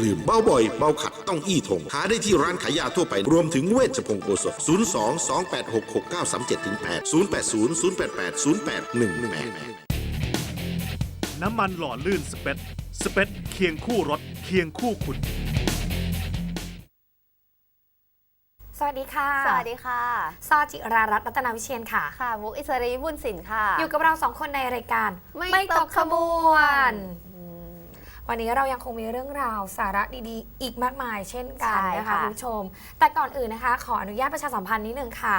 อย่าลืมเบาบ่อยเบาขัดต้องอี้ทงหาได้ที่ร้านขายยาทั่วไป รวมถึงเวชพงศ์โอสถ02 286 6937 8 080 088 0818 น้ำมันหล่อลื่นสเปซสเปซเคียงคู่รถเคียงคู่คุณสวัสดีค่ะ สวัสดีค่ะ ซอจิรารัตน์รัตนาวิเชียนค่ะ ค่ะ มุกอิสรีบุญสินค่ะ อยู่กับเราสองคนในรายการ ไม่ตกขบวนอืม วันนี้เรายังคงมีเรื่องราวสาระดีๆ อีกมากมายเช่นกันใช่นะคะค่ะคุณผู้ชม แต่ก่อนอื่นนะคะ ขออนุญาตประชาสัมพันธ์นิดนึงค่ะ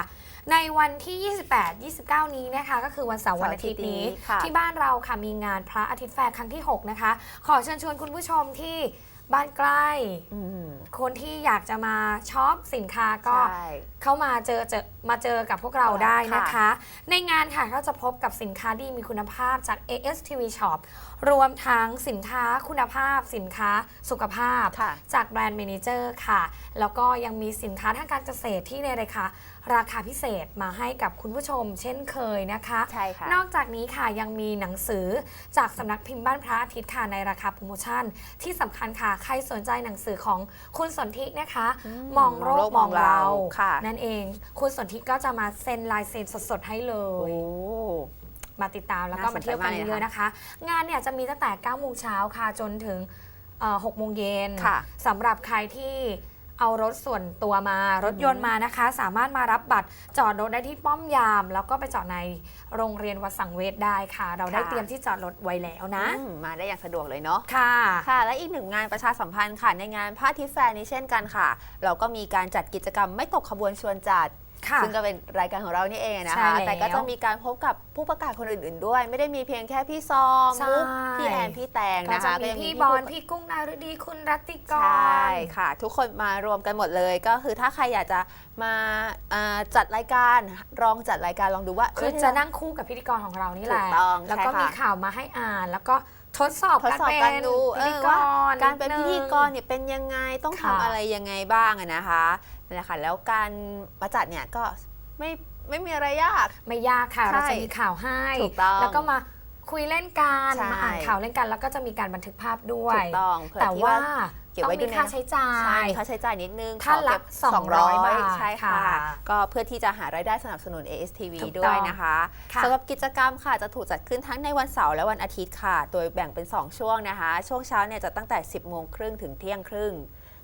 ในวันที่ 28 29 นี้นะคะ ก็คือวันเสาร์วันอาทิตย์นี้ค่ะที่บ้านเราค่ะมีงานพระอาทิตย์แฟร์ครั้งที่ 6 นะคะ ขอเชิญชวนคุณผู้ชมที่ บ้านใกล้ อืม คนที่อยากจะมาช็อปสินค้าก็ใช่ เข้ามาเจอเจอมาเจอกับพวกเราได้นะคะค่ะในงานค่ะก็จะพบกับสินค้าดีมีคุณภาพจาก ASTV Shop รวมทั้งสินค้าคุณภาพ สินค้าสุขภาพ ค่ะ จากแบรนด์เมนเจอร์ค่ะ แล้วก็ยังมีสินค้าทางการเกษตรที่ในราคา ราคาพิเศษมาให้กับคุณผู้ชม เช่นเคยนะคะ ใช่ค่ะ นอกจากนี้ค่ะยังมีหนังสือจากสำนักพิมพ์บ้านพระอาทิตย์ค่ะในราคาโปรโมชั่น ที่สำคัญค่ะใครสนใจหนังสือของคุณสนธินะคะ อืมมองโลกมองเราค่ะ นั่นเอง คุณสนธิก็จะมาเซ็นลายเซ็นสดๆให้เลโอ้ ย มาติดตามแล้วก็น่าสมานใจเที่ยวกันมากเลยเยอะๆนะคะ งานเนี่ยจะมีตั้งแต่9โมงเช้าค่ะจนถึงเอ่อ6โมงเย็นค่ะ สำหรับใครที่ เอารถส่วนตัวมารถยนต์มานะคะ สามารถมารับบัตรจอดรถได้ที่ป้อมยาม แล้วก็ไปจอดในโรงเรียนวัดสังเวชได้ค่ะ เราได้ค่ะ เตรียมที่จอดรถไว้แล้วนะ อืมมาได้อย่างสะดวกเลยเนาะ ค่ะ ค่ะ และอีกหนึ่งงานประชาสัมพันธ์ค่ะ ในงานพระอาทิตย์แฟร์นี้เช่นกันค่ะ เราก็มีการจัดกิจกรรมไม่ตกขบวนชวนจัด ค่ะซึ่งก็เป็นรายการของเรานี่เองนะใช่คะ แล้ว แต่ก็จะมีการพบกับผู้ประกาศคนอื่นๆด้วย ไม่ได้มีเพียงแค่พี่ซองใช่ มุกพี่แอนพี่แตงก็นะจะคะมียังพี่บอลผู้ พี่กุ้งนารดีคุณรัตติกใช่รค่ะ ทุกคนมารวมกันหมดเลยก็คือถ้าใครอยากจะมาอ่าจัดรายการลองจัดรายการลองดูว่าคือเย จะนั่งคู่กับพิธีกรของเรานี่แหละถูกต้องแล้วก็ใช่ค่ะ มีข่าวมาให้อ่าน แล้วก็ทดสอบทดการสอบเป็กันนดูพิเอธีอกว่ารการเป็นดพิงธีกรเนี่ยเป็นยังไงต้องค่ะทำอะไรยังไงบ้างอะนะคะ นั่นแหละค่ะแล้วการประจัดเนี่ยก็ไม่ไม่มีอะไรยาก ไม่ยากค่ะ ใช่เราจะมีข่าวให้ ถูกต้องแล้วก็มาคุยเล่นกันใช่ มาอ่านข่าวเล่นกัน แล้วก็จะมีการบันทึกภาพด้วถูย กต้องเผื่อแต่ที่ว่าว่าเก็บต้อไว้งดูมีในค่าใช้จ่าใช่ยค่าใช้จ่ายนิดนึงท่านละขเก็บ200บาทใช่ค่ะ ค่ะก็เพื่อที่จะหารายได้สนับสนุน ASTV ถูกต้องด้วยนะคะค่ะ สำหรับกิจกรรมค่ะจะถูกจัดขึ้นทั้งในวันเสาร์และวันอาทิตย์ค่ะ โดยแบ่งเป็น 2 ช่วงนะคะ ช่วงเช้าเนี่ยจะตั้งแต่ 10 โมงครึ่งถึงเที่ยงครึ่ง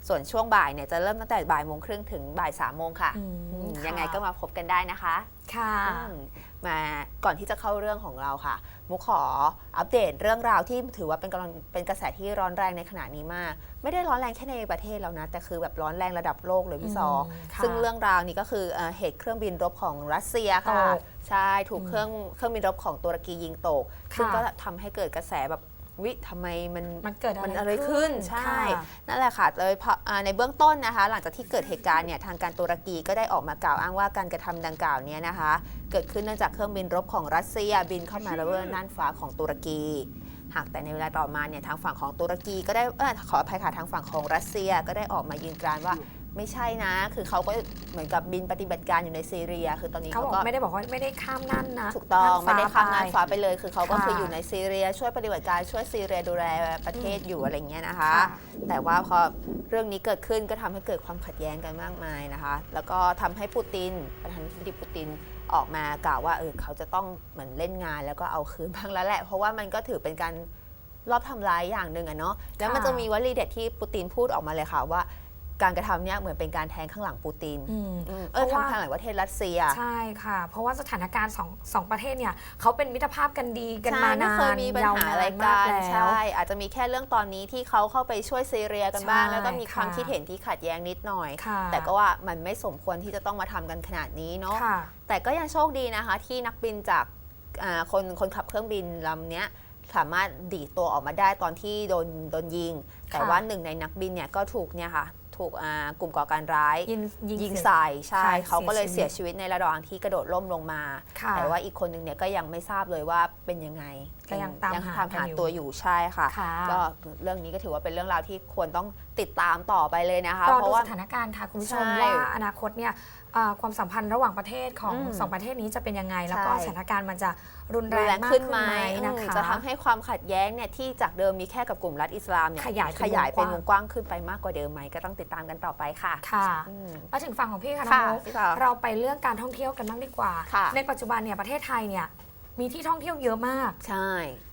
ส่วนช่วงบ่ายเนี่ยจะเริ่มตั้งแต่บ่ายโมงครึ่งถึงบ่าย3โมงค่ะอืมอืมค่ะ ยังไงก็มาพบกันได้นะคะ ค่ะอืมมาก่อนที่จะเข้าเรื่องของเราค่ะ มุกขออัปเดตเรื่องราวที่ถือว่าเป็นกำลังเป็นกระแสที่ร้อนแรงในขณะนี้มาก ไม่ได้ร้อนแรงแค่ในประเทศเรานะ แต่คือแบบร้อนแรงระดับโลกเลยพี่ซออืมค่ะซึ่งเรื่องราวนี้ก็คือเอ่อเหตุเครื่องบินรบของรัสเซียค่ะตกใช่ ถูกเครื่องเครื่องบินรบของตุรกียิงตกค่ะซึ่งก็ทำให้เกิดกระแสแบบ วิทำไมมันมันเกิดอะไรมันอะไรขึ้นใช่ค่ะนั่นแหละค่ะเลยพออ่าในเบื้องต้นนะคะ หลังจากที่เกิดเหตุการณ์เนี่ยทางการตุรกีก็ได้ออกมากล่าวอ้างว่าการกระทำดังกล่าวเนี้นะคะ เกิดขึ้นเนื่องจากเครื่องบินรบของรัสเซียบินเข้ามาละเมิดน่านฟ้าของตุรกีหากแต่ในเวลาต่อมาเนี่ยทางฝั่งของตุรกีก็ได้เออขออภัยค่ะทางฝั่งของรัสเซียก็ได้ออกมายืนกรานว่า ไม่ใช่นะ คือเขาก็เหมือนกับบินปฏิบัติการอยู่ในซีเรีย คือตอนนี้เขาเขาบอกก็ไม่ได้บอกว่าไม่ได้ข้ามนั่นนะถูกต้องไม่ได้ข้ามน่านปฟ้าไปเลย คือเขาก็ค่ะคืออยู่ในซีเรีย ช่วยปฏิบัติการช่วยซีเรียดูแลประเทศอยู่อะไรเงี้ยนะคะค่ะแต่ว่าพอเรื่องนี้เกิดขึ้นก็ทำให้เกิดความขัดแย้งกันมากมายนะคะ แล้วก็ทำให้ปูตินประธานาธิบดีปูตินออกมากล่าวว่าเออเขาจะต้องเหมือนเล่นงานแล้วก็เอาคืนบ้างแล้วแหละ เพราะว่ามันก็ถือเป็นการรอบทำร้ายอย่างหนึ่งอะเนาะแล้วมันค่ะจะมีวลีเด็ดที่ปูตินพูดออกมาเลยค่ะว่า การกระทำเนี้ยเหมือนเป็นการแทงข้างหลังปูตินอืมอืมเออเพราะว่าทำข้างหลังประเทศรัสเซีย ใช่ค่ะ เพราะว่าสถานการณ์สองสองประเทศเนี่ยเขาเป็นมิตรภาพกันดีกันมาใช่นาไม่เคยนมีปัญยาวหานาอะไรนกัมากนแล้วใช่อาจจะมีแค่เรื่องตอนนี้ที่เขาเข้าไปช่วยซีเรียกันบ้างใช่แล้วก็มีความค่ะคิดเห็นที่ขัดแย้งนิดหน่อยค่ะแต่ก็ว่ามันไม่สมควรที่จะต้องมาทำกันขนาดนี้เนาะค่ะแต่ก็ยังโชคดีนะคะ ที่นักบินจากอ่าคนคนขับเครื่องบินลำเนี้ยสามารถดีดตัวออกมาได้ตอนที่โดนโดนยิง แต่ค่ะว่าหนึ่งในนักบินเนี่ยก็ถูกเนี่ยค่ะ ถูกอ่ากลุ่มก่อการร้ายยิงยิงยิงเสร็จใส่ใช่ใช่เขาก็เลยเสีเสียยชีชีวิวิตตในระหว่างที่กระโดดล่มลงมาค่ะแต่ว่าอีกคนหนึ่งเนี่ยก็ยังไม่ทราบเลยว่าเป็นยังไง ก็ยังตามหาตามกันหาอยู่ตัวอยู่ใช่ค่ะค่ะ ก็เรื่องนี้ก็ถือว่าเป็นเรื่องราวที่ควรต้องติดตามต่อไปเลยนะคะรอเพดูราะว่าสถานการณ์ค่ะคุณผู้ชมใช่ว่าอนาคตเนี่ยอ่าความสัมพันธ์ระหว่างประเทศของอืมสองประเทศนี้จะเป็นยังไง แล้วก็ใช่สถานการณ์มันจะรุนแรรุนงแรงมากขึ้ขึ้นนไหมไหมนะอืมคะจะทำให้ความขัดแย้งเนี่ยที่จากเดิมมีแค่กับกลุ่มรัฐอิสลามเนี่ยขยายเป็นขยายเป็นววงงกกว้าว้างงขึ้นไปมากกว่าเดิมไหมก็ต้องติดตามกันต่อไปค่ะค่ะอืมมาถึงฝั่งของพี่ค่ะน้องค่ะมุกพี่ต่อเราไปเรื่องการท่องเที่ยวกันบ้างดีกว่าค่ะในปัจจุบันเนี่ยประเทศไทยเนี่ย มีที่ท่องเที่ยวเยอะมากใช่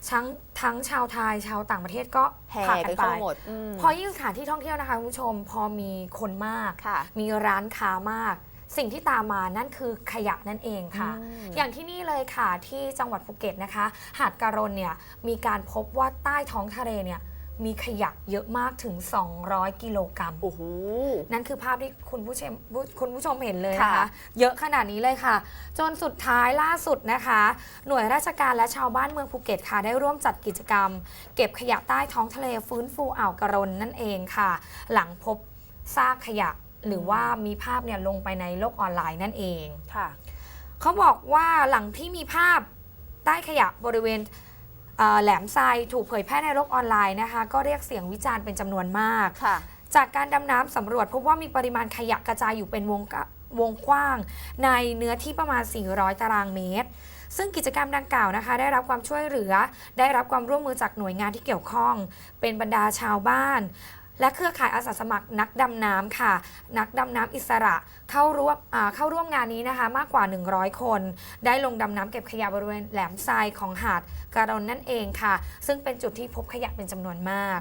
ทั้งทั้งชาวไทยชาวต่างประเทศก็แห่พากักันนไปเข้าหมดมพอยิ่งสถานที่ท่องเที่ยวนะคะคุณผู้ชม พอมีคนมาก ค่ะ มีร้านค้ามาก สิ่งที่ตามมานั่นคือขยะนั่นเองค่ะ อืม อย่างที่นี่เลยค่ะที่จังหวัดภูเก็ตนะคะ หาดการนเนี่ยมีการพบว่าใต้ท้องทะเลเนี่ย มีขยะเยอะมากถึง 200 กิโลกรัม โอ้โห นั่นคือภาพที่คุณผู้ชมผู้คุณผู้ชมเห็นเลยนะคะ ค่ะ เยอะขนาดนี้เลยค่ะ จนสุดท้ายล่าสุดนะคะ หน่วยราชการและชาวบ้านเมืองภูเก็ตค่ะ ได้ร่วมจัดกิจกรรม เก็บขยะใต้ท้องทะเลฟื้นฟูอ่าวกระรนนั่นเองค่ะ หลังพบซากขยะหรือว่ามีภาพเนี่ยลงไปในโลกออนไลน์นั่นเอง ค่ะ เขาบอกว่าหลังที่มีภาพใต้ขยะบริเวณเอ่อ แหลมทรายถูกเผยแพร่ในโลกออนไลน์นะคะ ก็เรียกเสียงวิจารณ์เป็นจำนวนมากค่ะจากการดำน้ำสำรวจพบว่ามีปริมาณขยะกระจายอยู่เป็นวงกะวงกว้าง ในเนื้อที่ประมาณ 400 ตารางเมตร ซึ่งกิจกรรมดังกล่าวนะคะ ได้รับความช่วยเหลือ ได้รับความร่วมมือจากหน่วยงานที่เกี่ยวข้อง เป็นบรรดาชาวบ้าน และเครือข่ายอาสาสมัครนักดำน้ำค่ะ นักดำน้ำอิสระเข้าร่วมอ่าเข้าร่วมงานนี้นะคะมากกว่า 100 คน ได้ลงดำน้ำเก็บขยะบริเวณแหลมทรายของหาดการอนนั่นเองค่ะ ซึ่งเป็นจุดที่พบขยะเป็นจำนวนมาก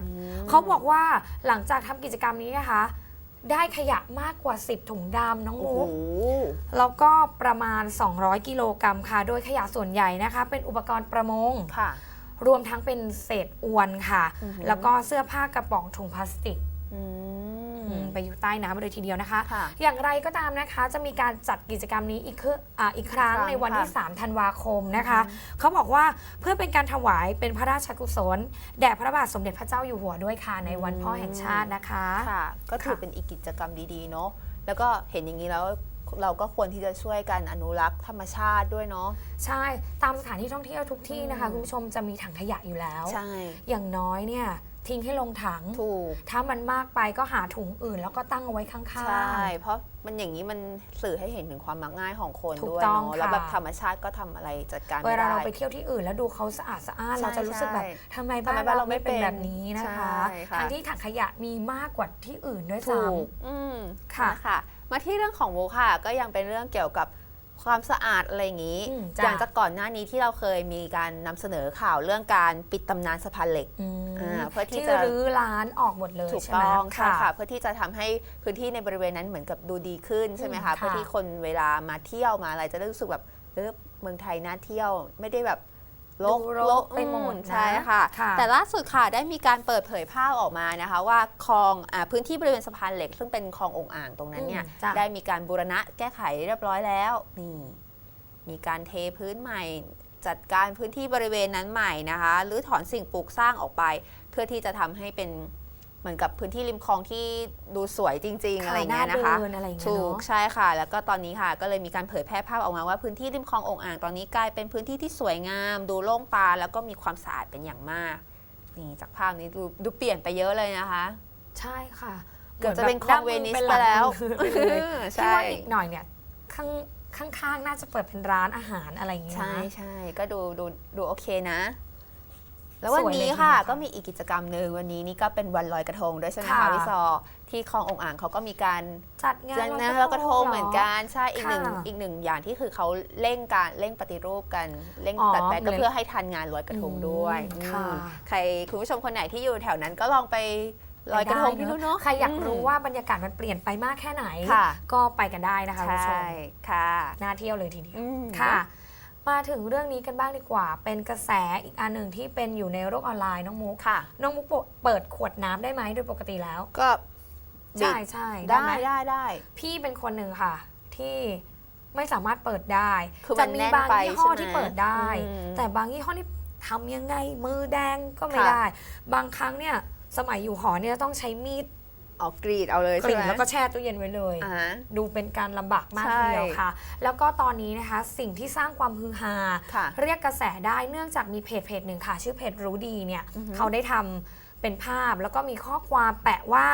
เขาบอกว่าหลังจากทำกิจกรรมนี้นะคะได้ขยะมากกว่า 10 ถุงดำน้องโอ้มุโหกแล้วก็ประมาณ 200 กิโลกรัมค่ะ โดยขยะส่วนใหญ่นะคะ เป็นอุปกรณ์ประมงค่ะ รวมทั้งเป็นเศษอวนค่ะ อือหือ แล้วก็เสื้อผ้ากระป๋องถุงพลาสติก อืม อืมไปอยู่ใต้น้ำเลยทีเดียวนะคะ ค่ะอย่างไรก็ตามนะคะ จะมีการจัดกิจกรรมนี้อีกคืออ่าอีกครั้งครั้งในวันที่ ค่ะ3 ธันวาคมนะคะ เขาบอกว่าเพื่อเป็นการถวายเป็นพระราชกุศล แด่พระบาทสมเด็จพระเจ้าอยู่หัวด้วยค่ะ ในวันพ่อแห่งชาตินะคะ ค่ะ ก็ถือค่ะ เป็นอีกกิจกรรมดีๆ เนาะ แล้วก็เห็นอย่างนี้แล้ว เราก็ควรที่จะช่วยกันอนุรักษ์ธรรมชาติด้วยเนาะ ใช่ตามสถานที่ท่องเที่ยวทุกที่นะคะอืมคุณผู้ชมจะมีถังขยะอยู่แล้ว ใช่ อย่างน้อยเนี่ยทิ้งให้ลงถัง ถูก ถ้ามันมากไปก็หาถุงอื่น แล้วก็ตั้งเอาไว้ข้างใช่ๆเพราะมันอย่างนี้มันสื่อให้เห็นถึงความมักง่ายของคนถูกด้วยต้องเนาะค่ะแล้วแบบธรรมชาติก็ทำอะไรจัดการเวไม่ลาได้เราไปเที่ยวที่อื่นแล้วดูเขาสะอาดสะอ้านใช่เราจะรู้สึกแบบใช่ทำไมทำไมบ้านบ้านเราเราไม่ไม่เป็นเป็นแบบนี้นะคะใช่ค่ะทั้งที่ถังขยะมีมากกว่าที่อื่นด้วยถูซ้กอืมค่ะค่ะ มาที่เรื่องของโวค่ะ ก็ยังเป็นเรื่องเกี่ยวกับความสะอาดอะไรอย่างนี้ อืมจ้ะ อย่างจากก่อนหน้านี้ที่เราเคยมีการนำเสนอข่าวเรื่องการปิดตำนานสะพานเหล็กำอืมอ่าเพื่อที่ที่จะ รื้อร้านออกหมดเลยถูกใช่ไหม ต้องใช่ค่ะ เพื่อที่จะทำให้พื้นที่ในบริเวณนั้นเหมือนกับดูดีขึ้นใช่ไหมอืมคะ ค่ะ เพื่อที่คนเวลามาเที่ยวมาอะไรจะได้รู้สึกแบบเออเมืองไทยน่าเที่ยว ไม่ได้แบบ ลกดูรกไปหมดอืนะใช่ค่ะค่ะ แต่ล่าสุดค่ะได้มีการเปิดเผยภาพออกมานะคะว่าคลองอาพื้นที่บริเวณสะพานเหล็ก ซึ่งเป็นคลององอ่างตรงนั้นเนี่ยอืมจ้ะได้มีการบูรณะแก้ไขเรียบร้อยแล้วนี่มีการเทพื้นใหม่จัดการพื้นที่บริเวณนั้นใหม่นะคะหรือถอนสิ่งปลูกสร้างออกไป เพื่อที่จะทำให้เป็น เหมือนกับพื้นที่ริมคลองที่ดูสวยจริง ๆ อะไรอย่างเงี้ยนะคะหาเดิอะไรอย่างเงี้ยถูกเนาะใช่ค่ะ แล้วก็ตอนนี้ค่ะ ก็เลยมีการเผยแพร่ภาพออกมาว่าพื้นที่ริมคลององอ่างตอนนี้กลายเป็นพื้นที่ที่สวยงาม ดูโล่งตาแล้วก็มีความสะอาดเป็นอย่างมากนี่จากภาพนี้ดูดูเปลี่ยนไปเยอะเลยนะคะ ใช่ค่ะเกือบจะเป็นคลองเวนิสหไปมือนบบแล้วนั่งมือเป็นหลังมือไปเลยใช่ที่ว่าอีกหน่อยเนี่ยข้างข้างๆ น่าจะเปิดเป็นร้านอาหารอะไรอย่างเงี้ยใช่นะใช่ก็ดูดูดูโอเคนะ แล้ววันสวยเลยนี้ทีเดียวค่ะค่ะก็มีอีกกิจกรรมหนึ่งวันนี้นี่ก็เป็นวันลอยกระทงด้วยใช่ไหมค่ะคะพี่ซอที่คลององอ่างเขาก็มีการจัดงานจัดงานลอยกระทงเหมือนกันใช่อีกหนึ่งค่ะอีกหนึ่งอย่างที่คือเขาเร่งการเร่งปฏิรูปกันเร่งอ๋อตัดแต่งก็เหมือนเพื่อให้ทันงานลอยกระทงด้วยอืมค่ะ อืมใครคุณผู้ชมคนไหนที่อยู่แถวนั้นก็ลองไปลอยกระทงที่นู่นเนาะ ใครอยากรู้มว่าบรรยากาศมันเปลี่ยนไปมากแค่ไหน ค่ะ ก็ไปกันได้นะคะคุณผู้ชใช่มค่ะ น่าเที่ยวเลยทีเดียว อืม ค่ะ มาถึงเรื่องนี้กันบ้างดีกว่า เป็นกระแสอีกอันหนึ่งที่เป็นอยู่ในโลกออนไลน์น้องมุกค่ะ น้องมุกเปิดขวดน้ำได้ไหมโดยปกติแล้ว ก็ใช่ใช่ได้ไหมได้ได้ พี่เป็นคนหนึ่งค่ะ ที่ไม่สามารถเปิดได้คือมันจะมีแน่นบางไปยี่ห้อใช่ไหมที่เปิดได้ อืมแต่บางยี่ห้อนี่ทำยังไงมือแดงก็ไม่ค่ะ ได้ บางครั้งเนี่ยสมัยอยู่หอเนี่ยต้องใช้มีด ออกกรีดเอาเลยกใช่รีดไหม แล้วก็แช่ตู้เย็นไว้เลย อ่าฮะดูเป็นการลำบากมากใช่ทีเดียวค่ะ แล้วก็ตอนนี้นะคะสิ่งที่สร้างความฮือฮา ค่ะเรียกกระแสได้เนื่องจากมีเพจเพจหนึ่งค่ะ ชื่อเพจรู้ดีเนี่ย อือฮึ เขาได้ทำเป็นภาพแล้วก็มีข้อความแปะว่า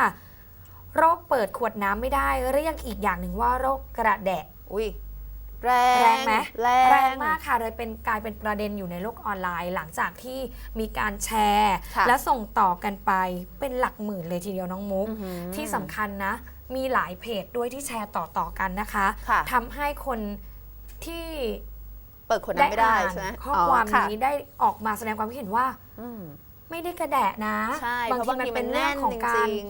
โรคเปิดขวดน้ำไม่ได้ เรียกอีกอย่างหนึ่งว่าโรคกระแดะ อุ้ย แรงแรงไหมแรงมากค่ะเลยเป็นกลายเป็นประเด็นอยู่ในโลกออนไลน์ หลังจากที่มีการแชร์ ค่ะและส่งต่อกันไปเป็นหลักหมื่นเลยทีเดียวน้องมุก อื้อหือที่สำคัญนะ มีหลายเพจด้วยที่แชร์ต่อๆกันนะคะค่ะ ทำให้คนที่เปิดขวดน้ำไม่ได้อ่านใช่ไหมข้อความค่ะนี้ได้ออกมาแสดงความคิดเห็นว่า อืมไม่ได้กระแดะนะใช่บางเพราะทีบางมันทีเป็มันนเรื่แน่องนของจการริง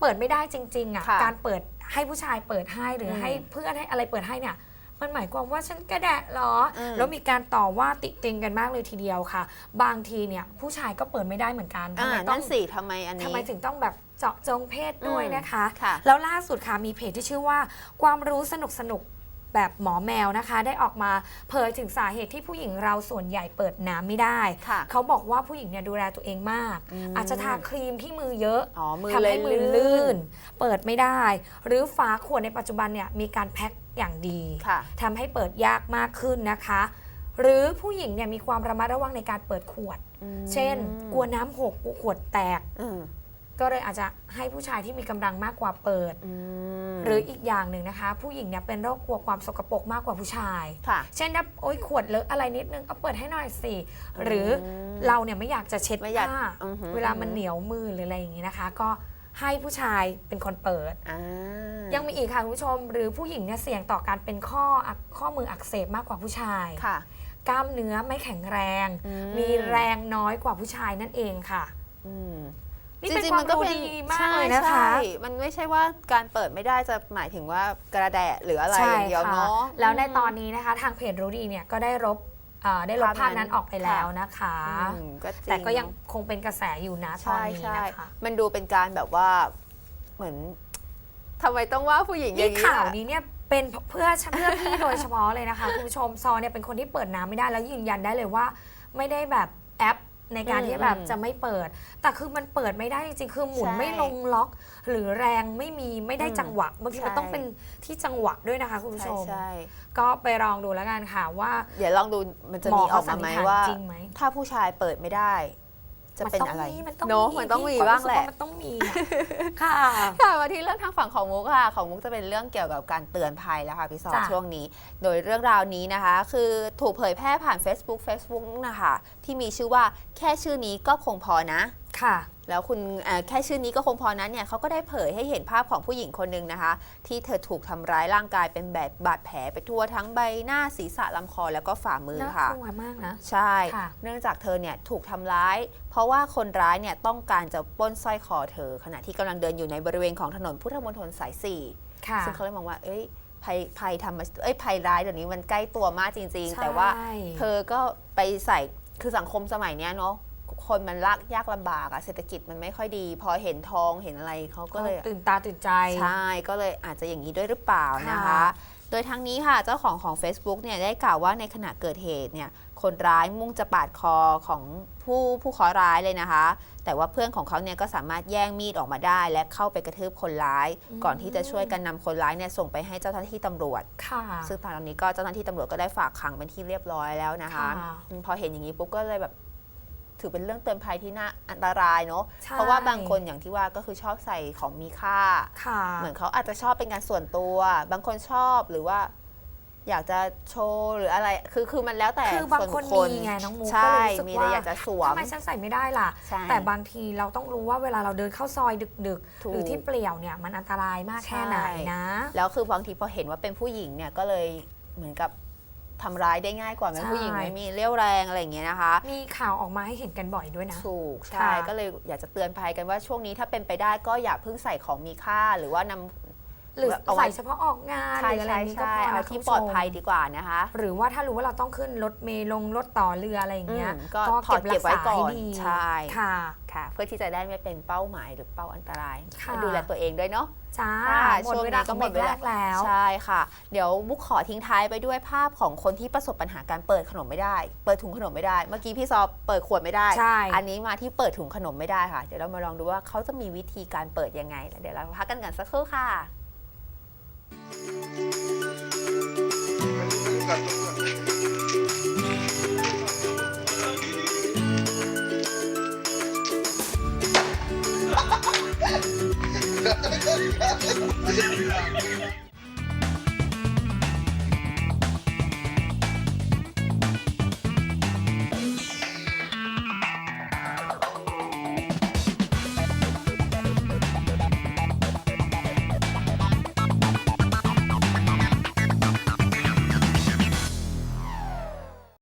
เปิดไม่ได้จริงๆอะค่ะการเปิดให้ผู้ชายเปิดให้หรืออมให้เพื่อนให้อะไรเปิดให้เนี่ย มันหมายความว่าฉันกระแดะเหรออมแล้วมีการต่อว่าติติงกันมากเลยทีเดียวค่ะ บางทีเนี่ยผู้ชายก็เปิดไม่ได้เหมือนกันอ่าทำไมต้อนั่งนสิทำไมอันนี้ ทำไมถึงต้องแบบเจาะจงเพศด้วยนะคะ ค่ะ แล้วล่าสุดค่ะมีเพจที่ชื่อว่า ความรู้สนุกสนุกๆ แบบหมอแมวนะคะ ได้ออกมาเผยถึงสาเหตุที่ผู้หญิงเราส่วนใหญ่เปิดน้ำไม่ได้ ค่ะเขาบอกว่าผู้หญิงเนี่ยดูแลตัวเองมาก อืมอาจจะทาครีมที่มือเยอะอ๋อมือทำเลยให้มือลื่นเปิดไม่ได้ หรือฝาขวดในปัจจุบันเนี่ยมีการแพ็คอย่างดี ค่ะ ทำให้เปิดยากมากขึ้นนะคะ หรือผู้หญิงเนี่ยมีความระมัดระวังในการเปิดขวดอืมเช่น กลัวน้ำหกกลัวขวดแตก อืม ก็เลยอาจจะให้ผู้ชายที่มีกำลังมากกว่าเปิดอืมหรืออีกอย่างหนึ่งนะคะ ผู้หญิงเนี่ยเป็นโรคกลัวความสกปรกมากกว่าผู้ชาย ค่ะ เช่นถ้าโอ๊ยขวดเลอะอะไรนิดนึงเอาเปิดให้หน่อยสิหรืออมเราเนี่ยไม่อยากจะเช็ดไม่อยากผ้าอือหือ เวลามันเหนียวมือหรืออะไรอย่างนี้นะคะ ก็ให้ผู้ชายเป็นคนเปิด อ่ายังมีอีกค่ะคุณผู้ชม หรือผู้หญิงเนี่ยเสี่ยงต่อการเป็นข้ออักข้อมืออักเสบมากกว่าผู้ชาย ค่ะ กล้ามเนื้อไม่แข็งแรง อืม มีแรงน้อยกว่าผู้ชายนั่นเองค่ะ อืม นี่เป็นความรู้ดีมากเลยนะคะใช่มันไม่ใช่ว่าการเปิดไม่ได้จะหมายถึงว่ากระแดะหรืออะไรอย่างเดียวค่ะเนาะแล้วในตอนนี้นะคะ ทางเพจรู้ดีเนี่ยก็ได้ลบเอ่อได้ลบภาภาพพนั้นั้นนออกไปแล้วนะคะอืมก็จริงแต่ก็ยังคงเป็นกระแสอยู่นะตอนใช่นี้ใช่นะคะมันดูเป็นการแบบว่าเหมือนทำไมต้องว่าผู้หญิงอนี่ย่างนี้ข่าวอะนี้เนี่ยเป็นเพื่อเพื่อพี่โดยเฉพาะเลยนะคะ คุณผู้ชมซอเนี่ยเป็นคนที่เปิดน้ำไม่ได้แล้วยืนยันได้เลยว่า ไม่ได้แบบแอป ในการอืมที่แบบอืมจะไม่เปิด แต่คือมันเปิดไม่ได้จริงๆ คือหมุนใช่ไม่ลงล็อก หรือแรงไม่มีไม่ได้อืมจังหวะบางทีมันใช่ต้องเป็นที่จังหวะด้วยนะคะคุณผู้ใช่ชมใช่ก็ไปลองดูแล้วกันค่ะว่า เดี๋ยวลองดูมันจะหมอมีออกมาไหมเขาสันนิษฐานว่าจริงไหมถ้าผู้ชายเปิดไม่ได้ จะเป็นอะไร มันต้องมีเนาะมัมันนต้ต้อองงมีมีบ้างแหละมันต้องมีอะค่ะ ค่ะมาที่เรื่องทางฝั่งของมุกค่ะ ของมุกจะเป็นเรื่องเกี่ยวกับการเตือนภัยแล้วค่ะพี่ซอจ้ะ ช่วงนี้ โดยเรื่องราวนี้นะคะ คือถูกเผยแพร่ผ่าน Facebook Facebook นะคะที่มีชื่อว่าแค่ชื่อนี้ก็คงพอนะ ค่ะ แล้วคุณเอ่อแค่ชื่อนี้ก็คงพอนั้นเนี่ยเขาก็ได้เผยให้เห็นภาพของผู้หญิงคนหนึ่งนะคะ ที่เธอถูกทำร้ายร่างกายเป็นแบบบาดแผลไปทั่วทั้งใบหน้าศีรษะลำคอแล้วก็ฝ่ามือน่าค่ะกลัวมากนะใช่ค่ะเนื่องจากเธอเนี่ยถูกทำร้าย เพราะว่าคนร้ายเนี่ยต้องการจะปล้นสร้อยคอเธอ ขณะที่กำลังเดินอยู่ในบริเวณของถนนพุทธมณฑลสายสี่ค่ะซึ่งเขาเลยมองว่าเอ้ยภัยภัยทำมาเอ้ยภัยร้ายเดี๋ยวนี้มันใกล้ตัวมากจริง ๆ แต่ว่าใช่เธอก็ไปใส่คือสังคมสมัยเนี้ยเนาะ คนมันลากยากลำบากอะเศรษฐกิจมันไม่ค่อยดี พอเห็นทองเห็นอะไรเขาก็เลยตื่นตาตื่นใจ ใช่ก็เลยอาจจะอย่างนี้ด้วยหรือเปล่านะคะ ค่ะ โดยทั้งนี้ค่ะเจ้าของของ Facebook เนี่ยได้กล่าวว่าในขณะเกิดเหตุเนี่ยคนร้ายมุ่งจะปาดคอของผู้ผู้เคราะห์ร้ายเลยนะคะ แต่ว่าเพื่อนของเขาเนี่ยก็สามารถแย่งมีดออกมาได้ และเข้าไปกระทืบคนร้าย ก่อนที่จะช่วยกันนำคนร้ายเนี่ยส่งไปให้เจ้าหน้าที่ตำรวจ ค่ะ ซึ่งตอนนี้ก็เจ้าหน้าที่ตำรวจก็ได้ฝากขังเป็นที่เรียบร้อยแล้วนะคะค่ะ อืมพอเห็นอย่างนี้ปุ๊บก็เลยแบบ ถือเป็นเรื่องเตือนภัยที่น่าอันตรายเนาะใช่เพราะว่าบางคนอย่างที่ว่าก็คือชอบใส่ของมีค่า ค่ะเหมือนเขาอาจจะชอบเป็นการส่วนตัว บางคนชอบหรือว่า อยากจะโชว์หรืออะไร คือคือมันแล้วแต่คือบางคนส่วมีไงน้องมุกใช่ก็เลยรู้สึกมีอะไรว่าอยากจะสวม ทำไมฉันใส่ไม่ได้ล่ะ ใช่แต่บางทีเราต้องรู้ว่าเวลาเราเดินเข้าซอยดึกถูๆ กหรือที่เปลี่ยวเนี่ยมันอันตรายมากแค่ไหนใช่ นะ แล้วคือบางทีพอเห็นว่าเป็นผู้หญิงเนี่ยก็เลยเหมือนกับ ทำร้ายได้ง่ายกว่าไหมใช่ ผู้หญิงไม่มีเรี่ยวแรงอะไรอย่างเงี้ยนะคะ มีข่าวออกมาให้เห็นกันบ่อยด้วยนะ ถูกค่ะใช่ก็เลยอยากจะเตือนภัยกันว่าช่วงนี้ถ้าเป็นไปได้ก็อย่าเพิ่งใส่ของมีค่า หรือว่านำ หรือเอาไว้ ใส่เฉพาะออกงานหใช่รืออะไรใช่นี้ก็ใช่พอเอานะที่คุณผู้ปลอดชมภัยดีกว่านะคะ หรือว่าถ้ารู้ว่าเราต้องขึ้นรถเมล์ลงรถต่อเรืออะไรอย่างเงี้ยอืมก็ถอดเก็บไว้ก่อนใช่ ค่ะ ค่ะ เพื่อที่จะได้ไม่เป็นเป้าหมายหรือเป้าอันตราย ค่ะ ดูแลตัวเองด้วยเนาะ จ้าค่ะหมดช่วงเวนี้ลาก็ของหมดเบรกเวแรลากแล้ว ใช่ค่ะ เดี๋ยวมุกขอทิ้งท้ายไปด้วยภาพของคนที่ประสบปัญหาการเปิดขนมไม่ได้ เปิดถุงขนมไม่ได้ เมื่อกี้พี่ซอเปิดขวดไม่ได้ ใช่ อันนี้มาที่เปิดถุงขนมไม่ได้ค่ะ เดี๋ยวเรามาลองดูว่าเขาจะมีวิธีการเปิดยังไงแล้วเดี๋ยวเราพักกันกันสักครู่ค่ะ เครับ